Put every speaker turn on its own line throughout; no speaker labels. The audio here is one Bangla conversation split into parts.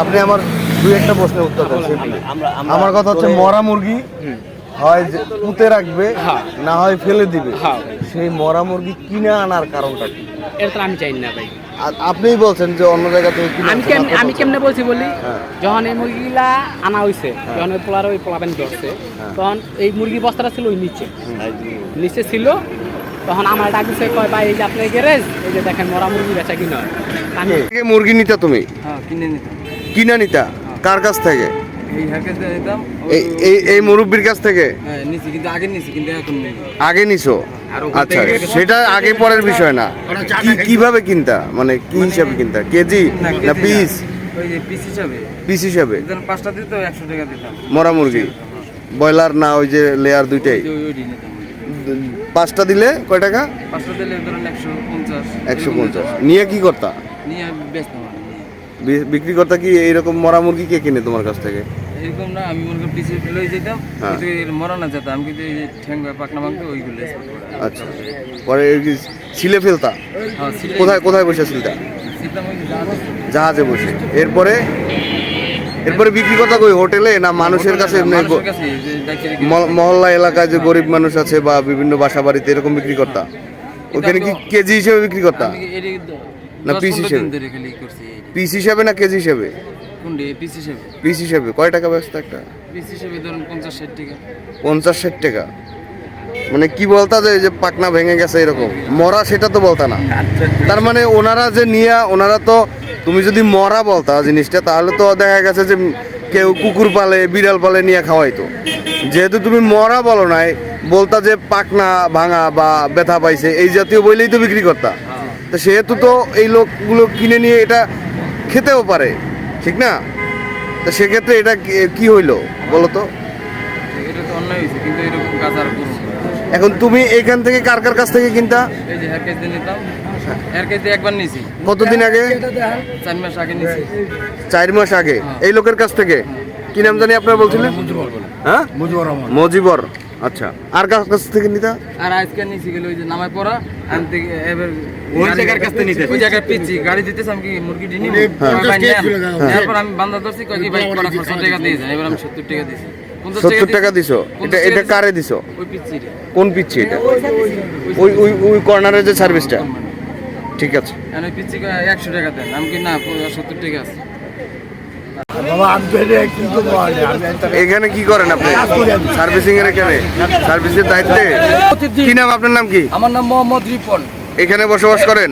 আপনি আমার দুই একটা প্রশ্নের উত্তর দেন আমার কথা হচ্ছে মরা মুরগি হয় যে পুঁতে রাখবে না হয় ফেলে দিবে।
হ্যাঁ।
সেই মরা মুরগি কিনে আনার কারণটা কি?
এটা আমি চাই না ভাই।
আপনিই বলছেন যে অন্য জায়গা থেকে
আমি কেমনে আমি কেমনে বলছি বলি?
হ্যাঁ।
যখন এই মুরগিগুলা আনা হয়েছে যখন ওই পোলার ওই পোলাবেন ধরছে
হ্যাঁ।
তখন এই মুরগি বস্তাটা ছিল ওই নিচে। নিচে ছিল তখন আমার ডাক দিছে কয় ভাই এই যে আপনার গ্যারেজ এই যে দেখেন মরা মুরগি বেচা কিনা আমি
মুরগি নিতা তুমি?
হ্যাঁ কিনে নিতাম।
কিনা নিতা? কার কাছ থেকে?
এই
এই এই এই কাছ থেকে?
হ্যাঁ আগে নিছি
আচ্ছা সেটা আগে পরের বিষয় না। কীভাবে কিনতা? মানে কি হিসাবে কিনতা? কেজি না পিস
পিস হিসাবে।
মরা মুরগি? ব্রয়লার না ওই যে লেয়ার দুইটাই? পাঁচটা দিলে কয় টাকা?
একশো পঞ্চাশ।
নিয়ে কি করতা?
নিয়ে
বিক্রি করতা কি এইরকম মরা মুরগি কে কিনে তোমার কাছ থেকে?
এরকম না আমি করি পিসে লই যেতাম।
হ্যাঁ।
কিন্তু মরা না যেতাম আমি কিন্তু এই যে পাকনা মাংস ওইগুলো
আচ্ছা। পরে কি ছিলে ফেলতা?
হ্যাঁ
কোথায় কোথায় বসে ছিলতা
জাহাজ।
বসে। এরপরে? এরপরে বিক্রি করতা কই হোটেলে না মানুষের কাছে মহল্লা এলাকায় যে গরিব মানুষ আছে বা বিভিন্ন বাসা বাড়িতে এরকম বিক্রি করতা ওখানে কি কেজি হিসেবে বিক্রি করতা না,
পিস
হিসেবে? পিস হিসাবে না কেজি হিসাবে?
কোনটি? পিস হিসেবে।
পিস হিসাবে। কয় টাকা ব্যস্ত একটা?
পিস হিসেবে ধরুন পঞ্চাশ ষাট টাকা।
পঞ্চাশ ষাট টাকা। মানে কি বলতা যে এই যে পাকনা ভেঙে গেছে এরকম? মরা সেটা তো বলতা না। তার মানে ওনারা যে নিয়া ওনারা তো তুমি যদি মরা বলতা জিনিসটা তাহলে তো দেখা গেছে যে কেউ কুকুর পালে বিড়াল পালে নিয়ে খাওয়াইতো। যেহেতু তুমি মরা বলো নাই বলতা যে পাকনা ভাঙা বা ব্যথা পাইছে এই জাতীয় বইলেই তো বিক্রি করতা। তো সেহেতু তো এই লোকগুলো কিনে নিয়ে এটা খেতেও পারে ঠিক না? তো সেক্ষেত্রে এটা কি- হইল বলো তো। এখন তুমি এখান থেকে কার কার কাছ থেকে কিনতা? কতদিন আগে?
চার মাস আগে নিছি।
চার মাস আগে। এই লোকের কাছ থেকে? কি নাম জানি আপনারা বলছিলেন? হ্যাঁ? মজিবর। আচ্ছা আর কার কাছ থেকে নিতা?
আর আজকে নিছি গেলে ওই যে নামায় পড়া আনতে এবার ওই জায়গার কাছ থেকে নিতে। ওই পিচ্ছি গাড়ি দিতেছে আমি কি মুরগি দিনি তারপর আমি ধরছি কয় কি ভাই কটা খরচ টাকা দিয়ে যান এবার আমি সত্তর টাকা দিছি।
সত্তর টাকা
দিছো।
এটা এটা কারে দিছো? কোন পিচ্ছি এটা? ওই ওই ওই কর্নারের যে সার্ভিসটা ঠিক আছে।
একশো টাকা দেন আমি কি না সত্তর টাকা আছে।
এখানে কি করেন আপনি? সার্ভিসিং এর এখানে? সার্ভিসের দায়িত্বে? কি নাম, আপনার নাম কি?
আমার নাম মোহাম্মদ রিপন।
এখানে বসবাস করেন?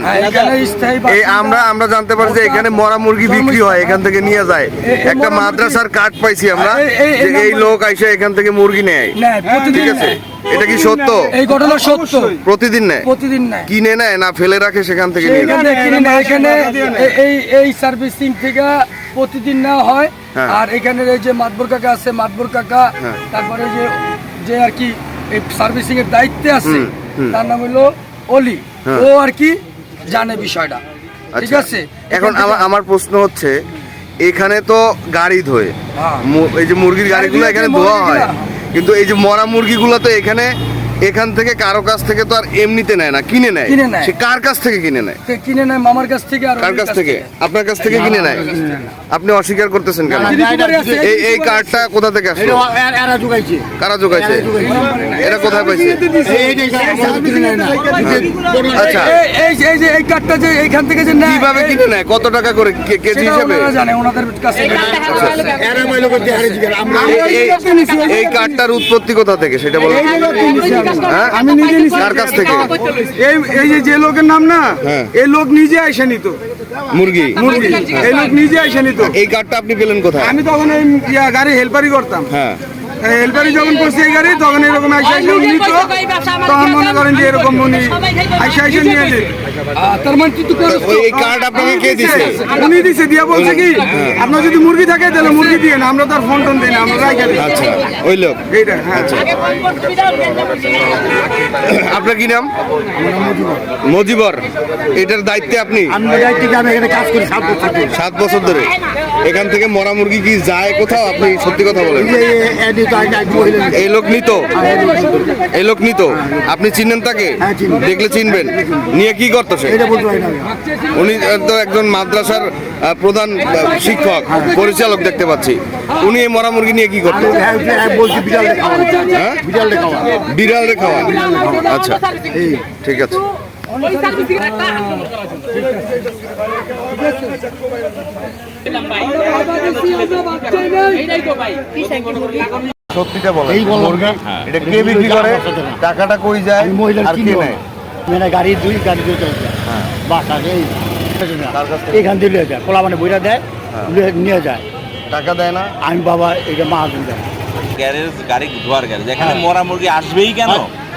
এই আমরা আমরা জানতে পারছি যে এখানে মরা মুরগি বিক্রি হয় এখান থেকে নিয়ে যায়। একটা মাদ্রাসার কার্ড পাইছি আমরা যে এই লোক আইসা এখান থেকে মুরগি নেয়। ঠিক আছে? এটা কি সত্য?
এই ঘটনা সত্য।
প্রতিদিন নেয়?
প্রতিদিন নেয়।
কিনে নেয় না ফেলে রাখে সেখান থেকে
এখানে এই এই সার্ভিসিং থেকে প্রতিদিন নেওয়া হয়।
হ্যাঁ।
আর এখানে এই যে মাতবর কাকা আছে মাতবর কাকা
হ্যাঁ।
তারপরে যে যে আর কি এই সার্ভিসিং এর দায়িত্বে আছে। তার নাম হলো অলি।
হ্যাঁ।
ও আর কি জানে বিষয়টা ঠিক
আচ্ছা।
আছে
এখন আমার আমার প্রশ্ন হচ্ছে এখানে তো গাড়ি ধোয়
হ্যাঁ।
এই যে মুরগির গাড়িগুলো
গাড়ি
এখানে ধোয়া হয়। কিন্তু এই যে মরা মুরগিগুলো তো এখানে এখান থেকে কারও কাছ থেকে তো আর এমনিতে নেয় না কিনে নেয়।
কিনে নেয়।
সে কার কাছ থেকে কিনে নেয়?
কিনে নেয় মামার কাছ থেকে আর
কার কাছ থেকে? আপনার কাছ থেকে কিনে নেয়? আপনি অস্বীকার করতেছেন কেন? এই এই কার্ডটা কোথা থেকে আসলো? কারা যোগাইছে এটা কোথায় পাইছে? আচ্ছা
এই- এই যে- এই যে এই কার্ডটা যে এইখান থেকে যে নেয়
কীভাবে কিনে নেয়? কত টাকা করে কে- কেজি হিসেবে?
জানে ওনাদের কাছে
এই- কার্ডটার উৎপত্তি কোথা থেকে? সেটা হ্যাঁ?
আমি নিজে নিছি।
তার কাছ থেকে?
এই এই যে যে লোকের নাম না
হ্যাঁ।
এই লোক নিজে আইসা নিত।
মুরগি।
মুরগি। এই লোক নিজে আইসা নিত।
এই কার্ডটা আপনি পেলেন কোথায়?
আমি তখন এই ইয়া গাড়ি হেল্পারি করতাম।
হ্যাঁ।
হেল্পারি যখন করছে এই গাড়ি তখন এরকম আইসা আইসা নিত তখন মনে করেন যে এরকম উনি আইসা আইসা নিয়ে যেত তার মানে তুই তো করিস তো।
ওই কার্ড আপনাকে কে দিছে।
উনি দিছে দিয়া বলছে কি আপনার যদি মুরগি থাকে তাহলে মুরগি দিয়ে না আমরা তার ফোন টোন দিই না আমরা রাইখা দিই
আচ্ছা ওই লোক।
এইটা হ্যাঁ।
আপনার কি নাম? মজিবর এটার দায়িত্বে আপনি? সাত বছর ধরে। এখান থেকে মরা মুরগি কি যায় কোথাও? আপনি সত্যি কথা বলেন। এই লোক নিত? এই লোক নিত? আপনি চিনেন তাকে?
হ্যাঁ,
দেখলে চিনবেন। নিয়ে কি করতো সে
এটা বলতে পারি না আমি।
উনি তো একজন মাদ্রাসার আহ, প্রধান শিক্ষক পরিচালক দেখতে পাচ্ছি। উনি এই মরা মুরগি নিয়ে কি করতো
হ্যাঁ, হ্যাঁ, বিড়াল
হ্যাঁ রে খাওয়া আচ্ছা। ঠিক আছে।
এইটাই তো ভাই
সত্যিটা
এই বললাম।
এটা কে বিক্রি করে? টাকাটা কই যায়? আর কে নেয়?
মানে গাড়ি দুই গাড়ি দুই চলছে। বাস আছে এই
কার কাছ থেকে?
এখান থেকে লিয়ে যায় কোলা মানে বইটা দেয় নিয়ে যায়।
টাকা দেয় না?
আমি বাবা এটা মাহাজন দেয়।
গ্যারেজ গাড়ি ধোয়ার গ্যারেজ। এখানে মরা মুরগি আসবেই কেন?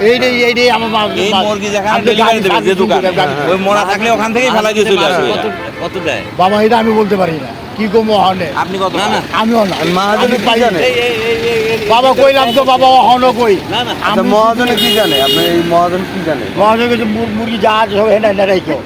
এইটাই এইটাই আমার
এই মুরগি যেখানে ডেলিভারি দেবে যে দোকান। ওই মরা থাকলে ওখান থেকেই ফেলাই দিয়ে চলে আসবে। কত কত দেয়?
বাবা এটা আমি বলতে পারি না। কি কমো হনে
আপনি কত না না।
আমিও না।
মহাজনে
আমি
কি
পাই
জানে?
বাবা কইলাম তো বাবা হন কই।
না না।
আচ্ছা মহাজনে কি জানে? আপনি এই মহাজন কি জানে?
মহাজন মুরগি যা আছে সব হেনা হেনা রাখো